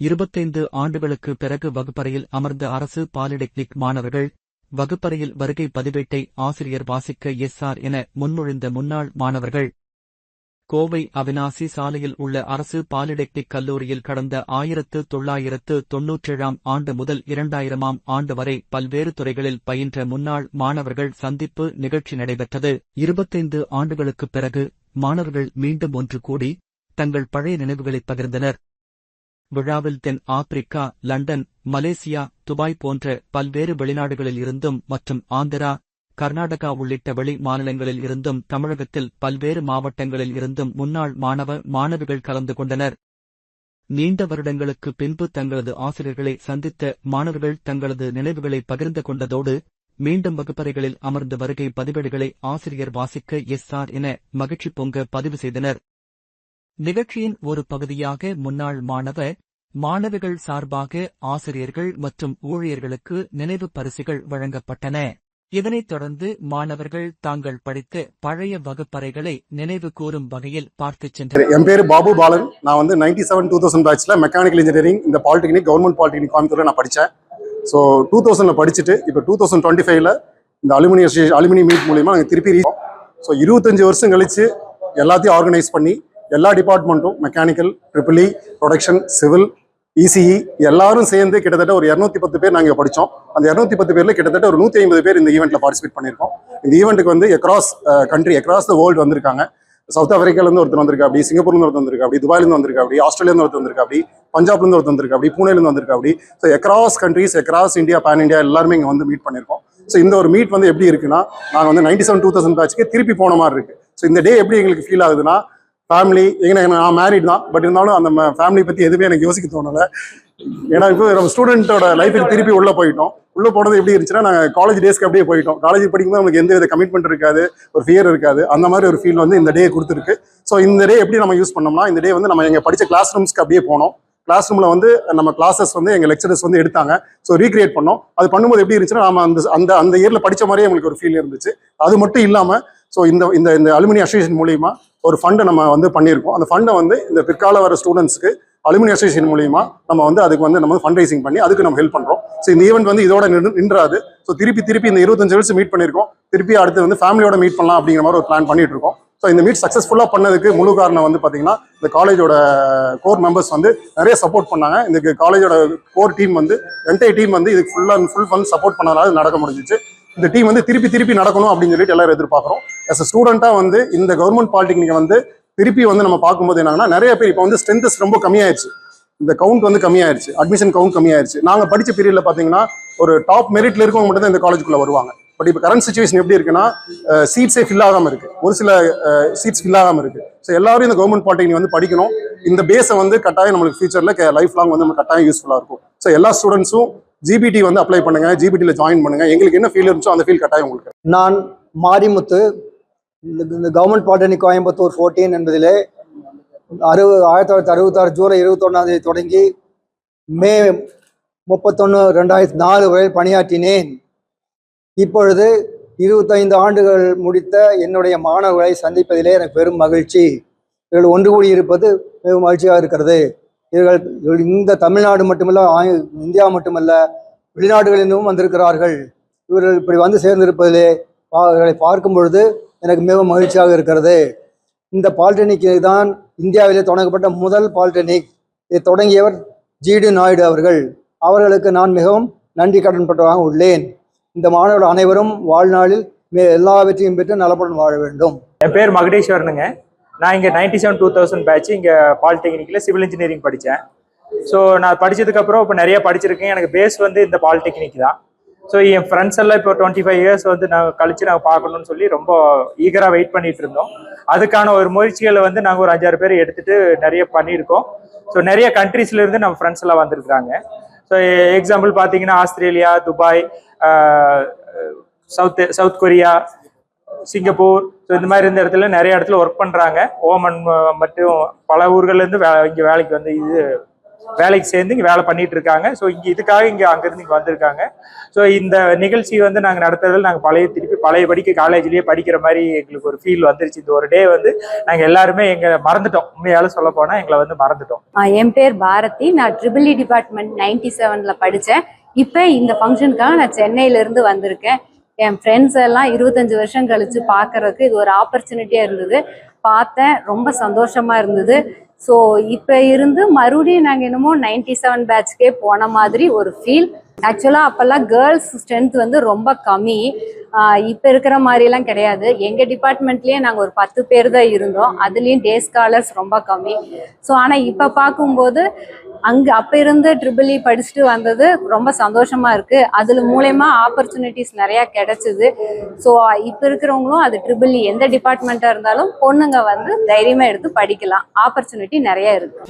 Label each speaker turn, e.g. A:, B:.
A: இருபத்தைந்து ஆண்டுகளுக்கு பிறகு வகுப்பறையில் அமர்ந்த அரசு பாலிடெக்னிக் மாணவர்கள் வகுப்பறையில் வருகை பதிவேட்டை ஆசிரியர் வாசிக்க எஸ்ஆர் என முன்மொழிந்த முன்னாள் மாணவர்கள். கோவை அவினாசி சாலையில் உள்ள அரசு பாலிடெக்னிக் கல்லூரியில் கடந்த ஆயிரத்து தொள்ளாயிரத்து தொன்னூற்றேழாம் ஆண்டு முதல் இரண்டாயிரமாம் ஆண்டு வரை பல்வேறு துறைகளில் பயின்ற முன்னாள் மாணவர்கள் சந்திப்பு நிகழ்ச்சி நடைபெற்றது. இருபத்தைந்து ஆண்டுகளுக்குப் பிறகு மாணவர்கள் மீண்டும் ஒன்று கூடி தங்கள் பழைய நினைவுகளைப் பகிர்ந்தனர். விழாவில் தென் ஆப்பிரிக்கா லண்டன் மலேசியா துபாய் போன்ற பல்வேறு வெளிநாடுகளில் இருந்தும் மற்றும் ஆந்திரா கர்நாடகா உள்ளிட்ட வெளி மாநிலங்களில் இருந்தும் தமிழகத்தில் பல்வேறு மாவட்டங்களில் இருந்தும் முன்னாள் மாணவ மாணவிகள் கலந்து கொண்டனர். நீண்ட வருடங்களுக்கு பின்பு தங்களது ஆசிரியர்களை சந்தித்த மாணவர்கள் தங்களது நினைவுகளை பகிர்ந்து கொண்டதோடு மீண்டும் வகுப்பறைகளில் அமர்ந்து வருகை பதிவேடுகளை ஆசிரியர் வாசிக்க எஸ்ஆர் என மகிழ்ச்சி பொங்க பதிவு செய்தனர். நிகழ்ச்சியின் ஒரு பகுதியாக முன்னாள் மாணவர் மாணவிகள் சார்பாக ஆசிரியர்கள் மற்றும் ஊழியர்களுக்கு நினைவு பரிசுகள் வழங்கப்பட்டன. இதனைத் தொடர்ந்து மாணவர்கள் தாங்கள் படித்த பழைய வகுப்பறைகளை நினைவு கூறும் வகையில் பார்த்துச் சென்றனர்.
B: என் பேர் பாபு பாலன். நான் வந்து நைன்டி செவன் டூ தௌசண்ட் பேட்ச்ல மெக்கானிக்கல் இன்ஜினியரிங் இந்த பாலிடெக்னிக் கவர்மெண்ட் பாலிடெக்னிக் கோயம்புத்தூர்ல நான் படித்தேன் ஸோ டூ தௌசண்ட்ல படிச்சுட்டு இப்போ டூ தௌசண்ட் டுவெண்ட்டி ஃபைவ்ல இந்த அலுமினிய அலுமினிய மீட் மூலியமா நாங்கள் திருப்பி ரீ ஸோ இருபத்தஞ்சு வருஷம் கழிச்சு எல்லாத்தையும் ஆர்கனைஸ் பண்ணி எல்லா டிபார்ட்மெண்ட்டும் mechanical triple production civil ECE எல்லாரும் சேர்ந்து கிட்டத்தட்ட ஒரு இரநூத்தி பத்து பேர் நாங்கள் படித்தோம் அந்த இரநூத்தி பத்து பேர்ல கிட்டத்தட்ட ஒரு நூற்றி ஐம்பது பேர் இந்த ஈவெண்ட்டில் பார்ட்டிசிபேட் பண்ணியிருக்கோம். இந்த ஈவெண்ட்டுக்கு வந்து across country across the world வந்திருக்காங்க. சவுத் ஆஃப்ரிக்காலேருந்து ஒருத்தர் வந்திருக்கா அப்படி சிங்கப்பூர்லேருந்து ஒருத்தர் வந்திருக்கா அப்படி துபாயிலேருந்து வந்திருக்கா அப்படி ஆஸ்திரேலியாந்து ஒருத்தர் வந்திருக்கா அப்படி பஞ்சாப்லேருந்து ஒருத்தர் வந்திருக்கா அப்படி பூனேலேருந்து வந்திருக்கா அப்படி. So across countries across India pan India எல்லாருமே இங்கே வந்து மீட் பண்ணியிருக்கோம். ஸோ இந்த ஒரு மீட் வந்து எப்படி இருக்குன்னா நாங்கள் வந்து நைன்டி செவன் டூ தௌசண்ட் பேட்ச்க்கு திருப்பி போன மாதிரி இருக்குது ஸோ இந்த டே எப்படி எங்களுக்கு ஃபீல் ஆகுதுன்னா ஃபேமிலி எங்க நான் மேரிட் தான். பட் இருந்தாலும் அந்த ஃபேமிலி பற்றி எதுவுமே எனக்கு யோசிக்க தோணலை. ஏன்னா இப்போ நம்ம ஸ்டூடெண்ட்டோட லைஃபுக்கு திருப்பி உள்ளே போயிட்டோம். உள்ளே போனது எப்படி இருந்துச்சுன்னா நாங்கள் காலேஜ் டேஸ்க்கு அப்படியே போயிட்டோம். காலேஜ் படிக்கும்போது நமக்கு எந்த வித கமிட்மெண்ட் இருக்காது ஒரு ஃபியர் இருக்காது. அந்த மாதிரி ஒரு ஃபீல் வந்து இந்த டே கொடுத்துருக்கு. ஸோ இந்த டே எப்படி நம்ம யூஸ் பண்ணோம்னா இந்த டே வந்து நம்ம எங்கள் படித்த கிளாஸ் ரூம்ஸ்க்கு அப்படியே போனோம். கிளாஸ் ரூமில் வந்து நம்ம கிளாஸஸ் வந்து எங்கள் லெக்சரர்ஸ் வந்து எடுத்தாங்க. ஸோ ரீக்ரியேட் பண்ணோம். அது பண்ணும்போது எப்படி இருந்துச்சுன்னா நம்ம அந்த அந்த அந்த இயரில் படித்த மாதிரியே எங்களுக்கு ஒரு ஃபீல் இருந்துச்சு. அது மட்டும் இல்லாமல் ஸோ இந்த இந்த இந்த அலுமினி அசோசியேஷன் மூலியமாக ஒரு ஃபண்டை நம்ம வந்து பண்ணியிருக்கோம். அந்த ஃபண்டை வந்து இந்த பிற்கால வர ஸ்டூடெண்ட்ஸ்க்கு அலுமினி அசோசியேஷன் மூலியமா நம்ம வந்து அதுக்கு வந்து நம்ம ஃபண்ட் ரைசிங் பண்ணி அதுக்கு நம்ம ஹெல்ப் பண்ணுறோம் ஸோ இந்த ஈவெண்ட் வந்து இதோட நின்று- நின்றாது. ஸோ திருப்பி திருப்பி இந்த இருபத்தஞ்சு வருஷம் மீட் பண்ணியிருக்கோம். திருப்பி அடுத்து வந்து ஃபேமிலியோட மீட் பண்ணலாம் அப்படிங்கிற மாதிரி ஒரு பிளான் பண்ணிட்டு இருக்கோம் ஸோ இந்த மீட் சக்ஸஸ்ஃபுல்லாக பண்ணதுக்கு முழு காரணம் வந்து பார்த்தீங்கன்னா இந்த காலேஜோட கோர் மெம்பர்ஸ் வந்து நிறைய சப்போர்ட் பண்ணாங்க. இந்த காலேஜோட கோர் டீம் வந்து என்டையர் டீம் வந்து இதுக்கு full and full fund support பண்ணனால நடக்க முடிஞ்சிச்சு. இந்த டீம் வந்து திருப்பி திருப்பி நடக்கணும் அப்படின்னு சொல்லிட்டு எல்லாரும் எதிர்பார்க்குறோம். எஸ் a ஸ்டூடெண்ட்டாக வந்து இந்த கவர்மெண்ட் பாலிடெக்னிக் வந்து திருப்பி வந்து நம்ம பார்க்கும்போது என்னன்னா நிறைய பேர் இப்போ வந்து ஸ்ட்ரென்த்தஸ் ரொம்ப கம்மியாயிருச்சு. இந்த கவுண்ட் வந்து கம்மியாயிருச்சு. Admission count கம்மியாயிருச்சு. நாங்கள் படிச்ச பீரியட்ல பார்த்தீங்கன்னா ஒரு டாப் மெரிட்ல இருக்கவங்க மட்டும் தான் இந்த காலேஜுக்குள்ள வருவாங்க. பட் இப்போ கரண்ட் சுச்சுவேஷன் எப்படி இருக்குன்னா சீட்ஸே ஃபில் ஆகாம இருக்கு. ஒரு சில சீட்ஸ் ஃபில் ஆகாம இருக்கு. ஸோ எல்லாரும் இந்த கவர்மெண்ட் பாலிடெக்னிக் வந்து படிக்கணும். இந்த பேஸை வந்து கட்டாயம் நம்மளுக்கு ஃபியூச்சர்ல லைஃப் லாங் வந்து நம்ம கட்டாயம் யூஸ்ஃபுல்லாக இருக்கும். ஸோ எல்லா ஸ்டூடெண்ட்ஸும் ஜிபிடி வந்து அப்ளை பண்ணுங்க. ஜிபிடியில் ஜாயின் பண்ணுங்க. எங்களுக்கு என்ன ஃபீல் இருந்துச்சோ அந்த ஃபீல் கட்டாயம் உங்களுக்கு.
C: நான் மாரிமுத்து இந்த கவர்மெண்ட் பாலிடெக்னிக் கோயம்புத்தூர் ஃபோர்டீன் என்பதிலே அறுபது ஆயிரத்தி தொள்ளாயிரத்தி அறுபத்தாறு ஜூலை இருபத்தொன்னாம் தேதி தொடங்கி மே முப்பத்தொன்று ரெண்டாயிரத்தி நாலு வரை பணியாற்றினேன். இப்பொழுது இருபத்தைந்து ஆண்டுகள் முடித்த என்னுடைய மாணவர்களை சந்திப்பதிலே எனக்கு பெரும் மகிழ்ச்சி. இவர்கள் ஒன்று கூடி இருப்பது மிகவும் மகிழ்ச்சியாக இருக்கிறது. இவர்கள் இந்த தமிழ்நாடு மட்டுமல்ல இந்தியா மட்டுமல்ல வெளிநாடுகளிலும் வந்திருக்கிறார்கள். இவர்கள் இப்படி வந்து சேர்ந்திருப்பதிலே பா- இவர்களை பார்க்கும் பொழுது எனக்கு மிகவும் மகிழ்ச்சியாக இருக்கிறது. இந்த பாலிடெக்னிக் தான் இந்தியாவிலே தொடங்கப்பட்ட முதல் பாலிடெக்னிக் இதை தொடங்கியவர் ஜிடி நாயுடு அவர்கள். அவர்களுக்கு நான் மிகவும் நன்றி கடன்பட்டதாக உள்ளேன். இந்த மாணவர்கள் அனைவரும் வாழ்நாளில் மே எல்லாவற்றையும் பெற்று நலப்புடன் வாழ வேண்டும்.
D: என் பேர் மகுடேஸ்வரனுங்க. நான் இங்கே ninety seven two thousand batch இங்கே பாலிடெக்னிக்கில் சிவில் இன்ஜினியரிங் படித்தேன் ஸோ நான் படித்ததுக்கப்புறம் இப்போ நிறைய படிச்சிருக்கேன். எனக்கு பேஸ் வந்து இந்த பாலிடெக்னிக் தான். ஸோ என் ஃப்ரெண்ட்ஸ் எல்லாம் இப்போ டுவெண்ட்டி ஃபைவ் இயர்ஸ் வந்து நாங்கள் கழிச்சு நாங்கள் பார்க்கணும்னு சொல்லி ரொம்ப ஈகராக வெயிட் பண்ணிட்டு இருந்தோம். அதுக்கான ஒரு முயற்சிகளை வந்து நாங்கள் ஒரு அஞ்சாறு பேர் எடுத்துட்டு நிறைய பண்ணியிருக்கோம். ஸோ நிறைய கண்ட்ரீஸ்லேருந்து நம்ம ஃப்ரெண்ட்ஸ் எல்லாம் வந்திருக்கிறாங்க. ஸோ எக்ஸாம்பிள் பார்த்தீங்கன்னா Australia Dubai south south Korea Singapore. So இந்த மாதிரி இருந்த இடத்துல நிறைய இடத்துல ஒர்க் பண்ணுறாங்க ஓமன் மற்றும் பல ஊர்கள்லேருந்து வே இங்கே வேலைக்கு வந்து இது வேலைக்கு சேர்ந்து இங்கே வேலை பண்ணிட்டு இருக்காங்க. ஸோ இங்கே இதுக்காக இங்கே அங்கேருந்து இங்கே வந்திருக்காங்க. ஸோ இந்த நிகழ்ச்சி வந்து நாங்கள் நடத்துறதில் நாங்கள் பழைய திருப்பி பழைய படிக்க காலேஜ்லேயே படிக்கிற மாதிரி எங்களுக்கு ஒரு ஃபீல் வந்துருச்சு. இந்த ஒரு டே வந்து நாங்கள் எல்லாருமே எங்களை மறந்துட்டோம். உண்மையால சொல்ல போனால் எங்களை வந்து மறந்துட்டோம்.
E: என் பேர் பாரதி. நான் ட்ரிபிள் இ டிபார்ட்மெண்ட் நைன்டி செவனில் படித்தேன் இப்போ இந்த ஃபங்க்ஷனுக்காக நான் சென்னையிலேருந்து வந்திருக்கேன். என் ஃப்ரெண்ட்ஸ் எல்லாம் இருபத்தஞ்சு வருஷம் கழிச்சு பார்க்கறதுக்கு இது ஒரு ஆப்பர்ச்சுனிட்டியாக இருந்தது. பார்த்தேன். ரொம்ப சந்தோஷமாக இருந்தது. ஸோ இப்போ இருந்து மறுபடியும் நாங்கள் என்னமோ நைன்டி செவன் பேட்ச்க்கே போன மாதிரி ஒரு ஃபீல் ஆக்சுவலாக அப்போல்லாம் கேர்ள்ஸ் ஸ்ட்ரென்த் வந்து ரொம்ப கம்மி. இப்போ இருக்கிற மாதிரிலாம் கிடையாது. எங்கள் டிபார்ட்மெண்ட்லேயே நாங்கள் ஒரு பத்து பேர் தான் இருந்தோம். அதுலேயும் டே ஸ்காலர்ஸ் ரொம்ப கம்மி. ஸோ ஆனால் இப்போ பார்க்கும்போது அங்கே அப்போ இருந்து ட்ரிபிள் இ e படிச்சுட்டு வந்தது ரொம்ப சந்தோஷமாக இருக்குது அதில் மூலயமா ஆப்பர்ச்சுனிட்டிஸ் நிறையா கிடைச்சிது. ஸோ இப்போ இருக்கிறவங்களும் அது ட்ரிபிள் இ e எந்த டிபார்ட்மெண்ட்டாக இருந்தாலும் பொண்ணுங்க வந்து தைரியமாக எடுத்து படிக்கலாம். ஆப்பர்ச்சுனிட்டி நிறையா இருக்குது